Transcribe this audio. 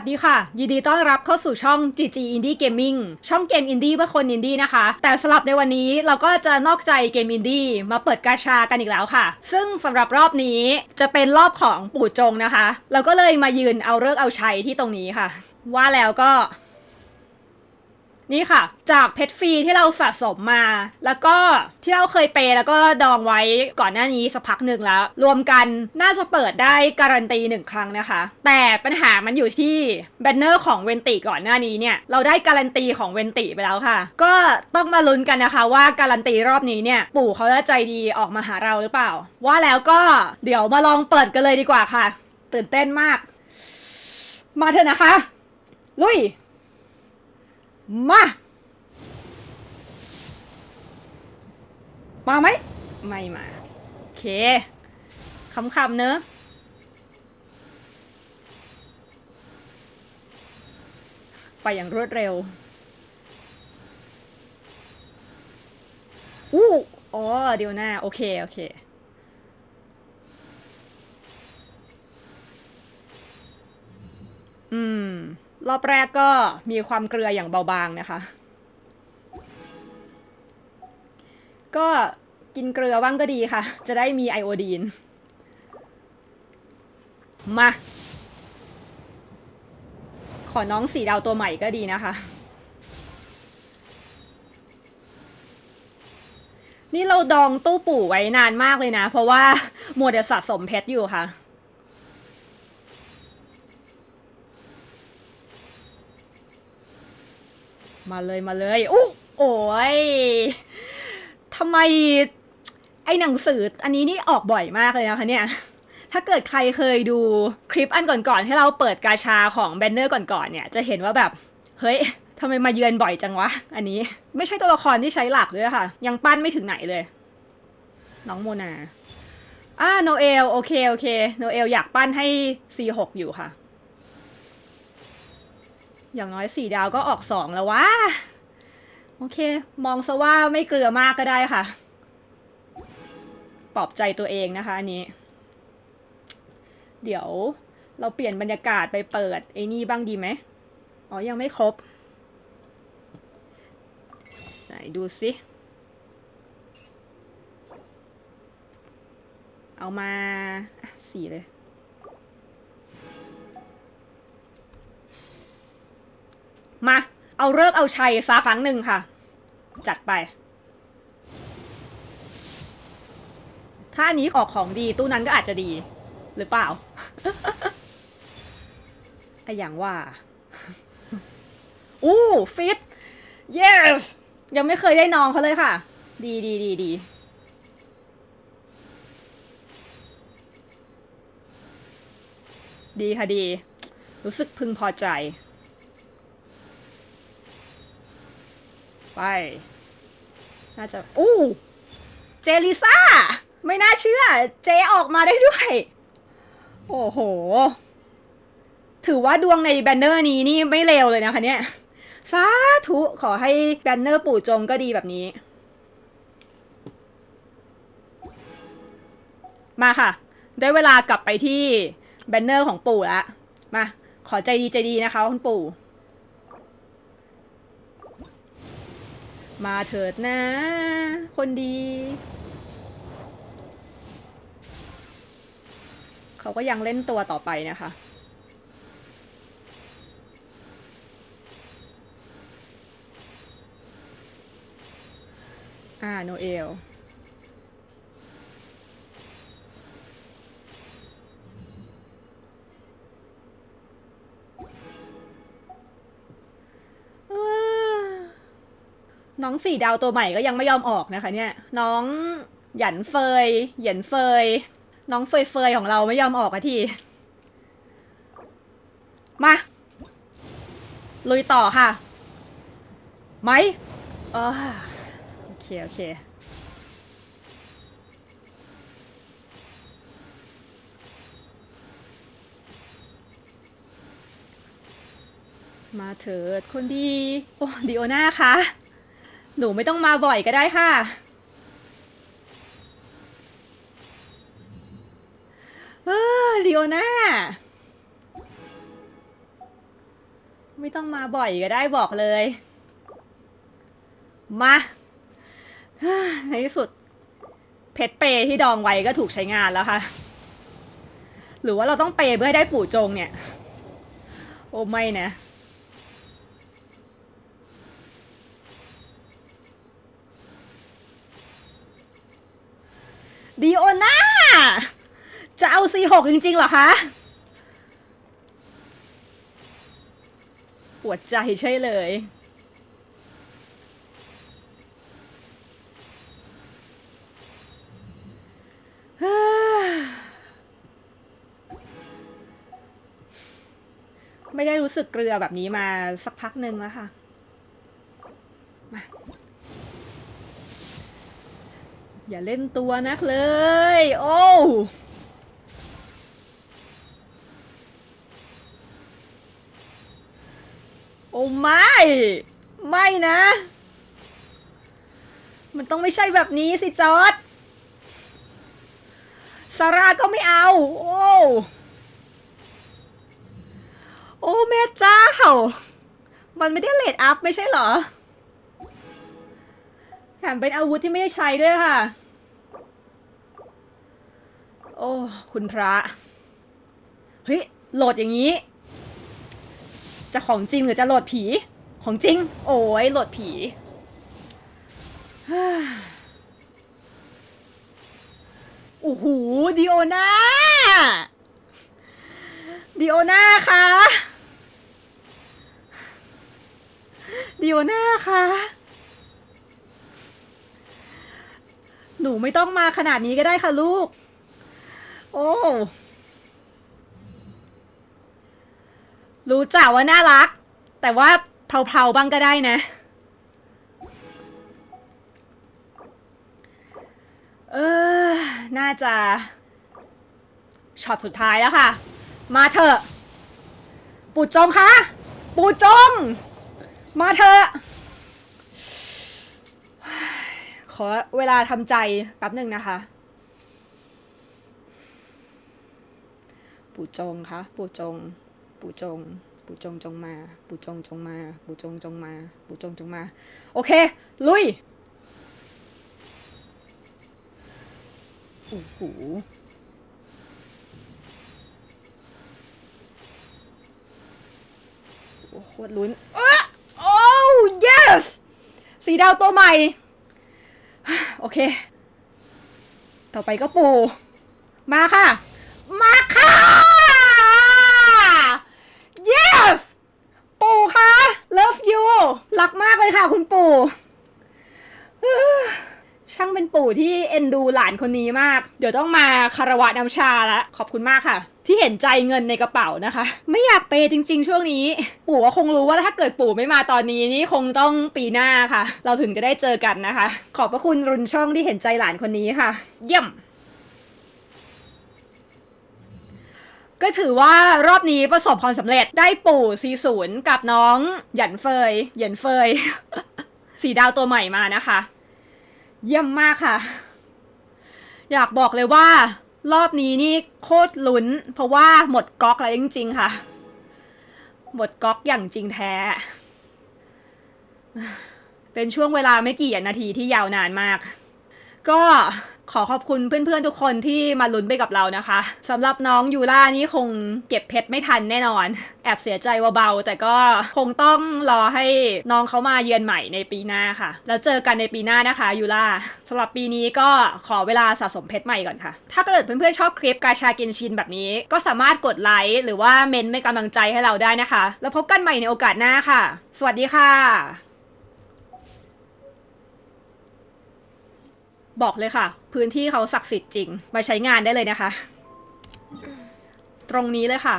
วัสดีค่ะ ยินดีต้อนรับเข้าสู่ช่อง GG Indie Gaming ช่องเกมอินดี้เพื่อคนอินดี้นะคะ แต่สำหรับในวันนี้เราก็จะนอกใจเกมอินดี้มาเปิดกาชากันอีกแล้วค่ะ ซึ่งสำหรับรอบนี้จะเป็นรอบของปู่จงนะคะ เราก็เลยมายืนเอาเลิกเอาชัยที่ตรงนี้ค่ะ ว่าแล้วก็ นี่ค่ะ จากเพชรฟรีที่เราสะสมมา แล้วก็ที่เราเคยเปย์แล้วก็ดองไว้ก่อนหน้านี้สักพักหนึ่งแล้ว รวมกันน่าจะเปิดได้การันตีหนึ่งครั้งนะคะ แต่ปัญหามันอยู่ที่แบนเนอร์ของเวนติก่อนหน้านี้เนี่ย เราได้การันตีของเวนติไปแล้วค่ะ ก็ต้องมาลุ้นกันนะคะว่าการันตีรอบนี้เนี่ยปู่เขาจะใจดีออกมาหาเราหรือเปล่า ว่าแล้วก็เดี๋ยวมาลองเปิดกันเลยดีกว่าค่ะ ตื่นเต้นมาก มาเถอะนะคะ ลุย มา มาไหม ไม่มา โอเคคำคำๆเนอะไปอย่างรวดเร็ว อู้ อ๋อ เดี๋ยวหน้า โอเค โอเค อืม รอบแรกก็มีความเกลืออย่างเบาบางนะคะ ก็กินเกลือบ้างก็ดีค่ะ จะได้มีไอโอดีน มา ขอน้องสีดาวตัวใหม่ก็ดีนะคะ นี่เราดองตู้ปู่ไว้นานมากเลยนะ เพราะว่ามัวแต่สะสมเพชรอยู่ค่ะ มาเลยมาเลยอู้โอ้ยทำไมไอหนังสืออันนี้นี่ออกบ่อยมากเลยนะคะเนี่ย ถ้าเกิดใครเคยดูคลิปอันก่อนๆที่เราเปิดกาชาของแบนเนอร์ก่อนๆเนี่ย จะเห็นว่าแบบ เฮ้ยทำไมมาเยือนบ่อยจังวะ อันนี้ไม่ใช่ตัวละครที่ใช้หลักด้วยค่ะ ยังปั้นไม่ถึงไหนเลย น้องโมนาอ่าโนเอลโอเคโอเคโนเอลอยากปั้นให้ C6 อยู่ค่ะ อย่างน้อยสี่ดาวก็ออกสองแล้ววะโอเค มองซะว่าไม่เกลือมากก็ได้ค่ะ ปลอบใจตัวเองนะคะอันนี้ เดี๋ยวเราเปลี่ยนบรรยากาศไปเปิดไอ้นี่บ้างดีไหมอ๋อ ยังไม่ครบ ไหนดูสิเอามาสี่เลย มา เอาเลิกเอาชัยสักครั้งหนึ่งค่ะ จัดไป ถ้าอันนี้ออกของดีตู้นั้นก็อาจจะดี หรือเปล่าไออย่างว่า อู้ฟิต yes ยังไม่เคยได้น้องเขาเลยค่ะ ดีดีดีดีดีค่ะดี รู้สึกพึงพอใจ ไป น่าจะอู้เจลิซ่า ไม่น่าเชื่อ เจออกมาได้ด้วย โอ้โห ถือว่าดวงในแบนเนอร์นี้นี่ไม่เลวเลยนะคะเนี่ยสาธุขอให้แบนเนอร์ปู่จงก็ดีแบบนี้ มาค่ะ ได้เวลากลับไปที่แบนเนอร์ของปู่แล้ว มา ขอใจดีใจดีนะคะคุณปู่ มาเถิดนะ คนดี เขาก็ยังเล่นตัวต่อไปนะคะ อ่า โนเอล น้องสี่ดาวตัวใหม่ก็ยังไม่ยอมออกนะคะเนี่ย น้องหยันเฟย หยียนเฟย น้องเฟยเฟยของเราไม่ยอมออกอะที มา ลุยต่อค่ะ ไหมอ่าโอเค โอเค มาเถิดคนดี โอ้ดิโอนาคะ หนูไม่ต้องมาบ่อยก็ได้ค่ะ เออดิโอนาไม่ต้องมาบ่อยก็ได้บอกเลย มา ในที่สุด เพชรเปย์ที่ดองไว้ก็ถูกใช้งานแล้วค่ะ หรือว่าเราต้องเปย์เพื่อให้ได้ปู่จงเนี่ย โอ้ไม่นะ ดีโอน่า จะเอา C6 จริงๆเหรอคะปวดใจใช่เลย ไม่ได้รู้สึกเกลือแบบนี้มาสักพักหนึ่งแล้วค่ะ มา อย่าเล่นตัวนักเลย โอ้โอ้ไม่ ไม่นะ มันต้องไม่ใช่แบบนี้สิจอร์ดซาร่าก็ไม่เอา โอ้โอ้แม่เจ้า มันไม่ได้เลดอัพไม่ใช่เหรอ แถมเป็นอาวุธที่ไม่ได้ใช้ด้วยค่ะ โอ้ คุณพระ เฮ้ย โหลดอย่างนี้ จะของจริงหรือจะโหลดผี ของจริง โอ้ยโหลดผี โอ้โห ดิโอนาดิโอนาคะดิโอนาค่ะ หนูไม่ต้องมาขนาดนี้ก็ได้ค่ะลูก โอ้รู้จักว่าน่ารัก แต่ว่าเพลาๆบ้างก็ได้นะ เออ น่าจะช็อตสุดท้ายแล้วค่ะ มาเถอะ ปูจงคะ ปูจง มาเถอะ ข อเวลาทำใจแป๊บหนึ่งนะคะ ปู่จงคะปู่จง ปู่จง ปู่จงจงมา ปู่จงจงมา ปู่จงจงมา ปู่จงจงมา โอเค ลุยโอ้โหโคตรลุ้นเอะโอ้ yes สีดาวตัวใหม่ โอเค ต่อไปก็ปูมาค่ะ มาค่ะ yes ปู่คะ love you รักมากเลยค่ะคุณปู่ ช่างเป็นปู่ที่เอ็นดูหลานคนนี้มาก เดี๋ยวต้องมาคารวะน้ำชาละขอบคุณมากค่ะ ที่เห็นใจเงินในกระเป๋านะคะ ไม่อยากเปย์จริง ๆ ช่วงนี้ ปู่ก็คงรู้ว่าถ้าเกิดปู่ไม่มาตอนนี้นี่คงต้องปีหน้าค่ะ เราถึงจะได้เจอกันนะคะ ขอบพระคุณรุนช่องที่เห็นใจหลานคนนี้ค่ะ เยี่ยมก็ถือว่ารอบนี้ประสบความสำเร็จได้ปู่ซีศูนย์กับน้องหยันเฟยหยินเฟย สีดาวตัวใหม่มานะคะ เยี่ยมมากค่ะ อยากบอกเลยว่า รอบนี้นี่โคตรลุ้น เพราะว่าหมดก๊อกแล้วจริง ๆ ค่ะ หมดก๊อกอย่างจริงแท้ เป็นช่วงเวลาไม่กี่นาทีที่ยาวนานมาก ก็ ขอขอบคุณเพื่อนๆทุกคนที่มาลุ้นไปกับเรานะคะสำหรับน้องยูล่านี่คงเก็บเพชรไม่ทันแน่นอน แอบเสียใจว่าเบาๆแต่ก็คงต้องรอให้น้องเขามาเยือนใหม่ในปีหน้าค่ะ แล้วเจอกันในปีหน้านะคะยูล่าสำหรับปีนี้ก็ขอเวลาสะสมเพชรใหม่ก่อนค่ะ ถ้าเกิดเพื่อนๆชอบคลิปกาชากินชินแบบนี้ ก็สามารถกดไลค์หรือว่าเมนต์เป็นกำลังใจให้เราได้นะคะ แล้วพบกันใหม่ในโอกาสหน้าค่ะ สวัสดีค่ะ บอกเลยค่ะ พื้นที่เขาศักดิ์สิทธิ์จริงมาใช้งานได้เลยนะคะ ตรงนี้เลยค่ะ